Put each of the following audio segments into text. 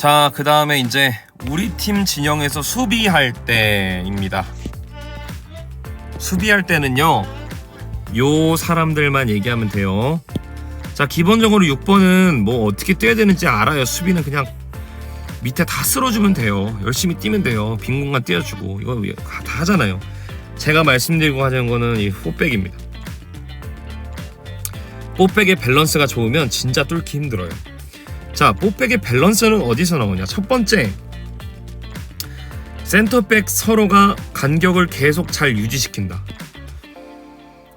자, 그 다음에 이제 우리 팀 진영에서 수비할 때입니다. 수비할 때는요, 요 사람들만 얘기하면 돼요. 자, 기본적으로 6번은 뭐 어떻게 뛰어야 되는지 알아요. 수비는 그냥 밑에 다 쓸어주면 돼요. 열심히 뛰면 돼요. 빈 공간 띄워주고. 이거 다 하잖아요. 제가 말씀드리고 하자는 거는 이 풋백입니다. 뽀백의 밸런스가 좋으면 진짜 뚫기 힘들어요. 자, 뽀백의 밸런스는 어디서 나오냐? 첫 번째, 센터백 서로가 간격을 계속 잘 유지시킨다.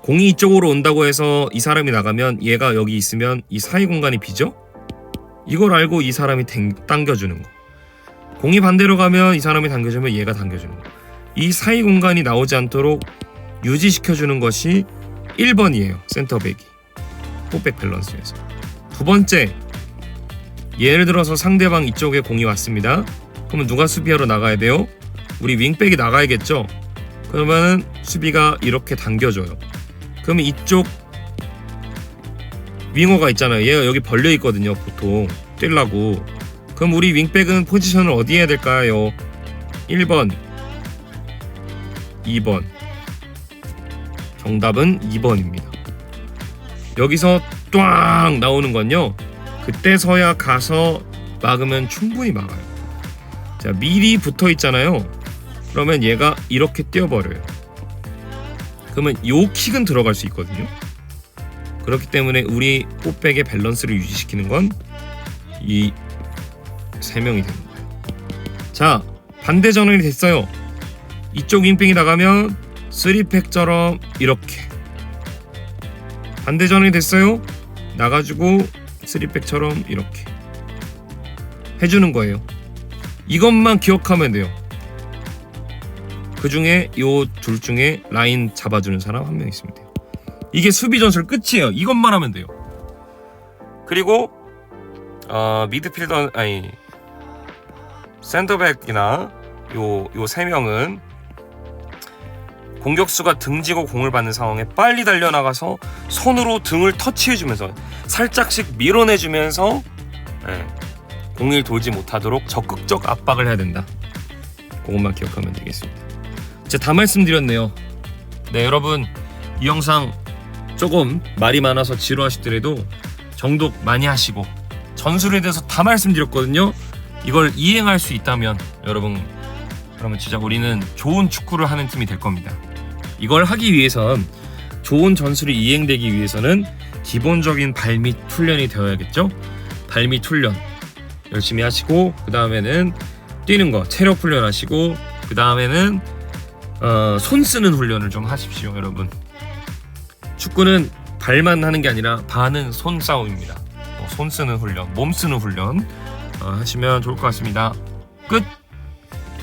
공이 이쪽으로 온다고 해서 이 사람이 나가면 얘가 여기 있으면 이 사이 공간이 비죠? 이걸 알고 이 사람이 당, 당겨주는 거. 공이 반대로 가면 이 사람이 당겨주면 얘가 당겨주는 거. 이 사이 공간이 나오지 않도록 유지시켜주는 것이 1번이에요. 센터백이. 뽀백 밸런스에서. 두 번째, 예를 들어서 상대방 이쪽에 공이 왔습니다. 그러면 누가 수비하러 나가야 돼요? 우리 윙백이 나가야겠죠? 그러면은 수비가 이렇게 당겨줘요. 그러면 이쪽 윙어가 있잖아요. 얘가 여기 벌려 있거든요. 보통 뛰려고. 그럼 우리 윙백은 포지션을 어디 해야 될까요? 1번, 2번. 정답은 2번입니다. 여기서 뚜앙 나오는 건요. 그때서야 가서 막으면 충분히 막아요. 자, 미리 붙어 있잖아요. 그러면 얘가 이렇게 뛰어버려요. 그러면 요 킥은 들어갈 수 있거든요. 그렇기 때문에 우리 꽃백의 밸런스를 유지시키는 건 이 세 명이 되는 거예요. 자, 반대 전환이 됐어요. 이쪽 윙백이 나가면 3팩처럼 이렇게 반대 전환이 됐어요. 나가지고 3팩처럼 이렇게 해주는 거예요. 이것만 기억하면 돼요. 그 중에 요 둘 중에 라인 잡아주는 사람 한 명 있으면 돼요. 이게 수비 전술 끝이에요. 이것만 하면 돼요. 그리고 어, 미드필더 아니 센터백이나 요 요 세 명은 공격수가 등지고 공을 받는 상황에 빨리 달려나가서 손으로 등을 터치해주면서 살짝씩 밀어내주면서 예, 공을 돌지 못하도록 적극적 압박을 해야 된다. 그것만 기억하면 되겠습니다. 제가 다 말씀드렸네요. 네, 여러분 이 영상 조금 말이 많아서 지루하시더라도 정독 많이 하시고 전술에 대해서 다 말씀드렸거든요. 이걸 이행할 수 있다면 여러분 그러면 진짜 우리는 좋은 축구를 하는 팀이 될 겁니다. 이걸 하기 위해선 좋은 전술이 이행되기 위해서는 기본적인 발밑 훈련이 되어야겠죠. 발밑 훈련 열심히 하시고 그 다음에는 뛰는 거 체력 훈련하시고 그 다음에는 어, 손 쓰는 훈련을 좀 하십시오, 여러분. 축구는 발만 하는 게 아니라 반은 손 싸움입니다. 어, 손 쓰는 훈련, 몸 쓰는 훈련 어, 하시면 좋을 것 같습니다. 끝.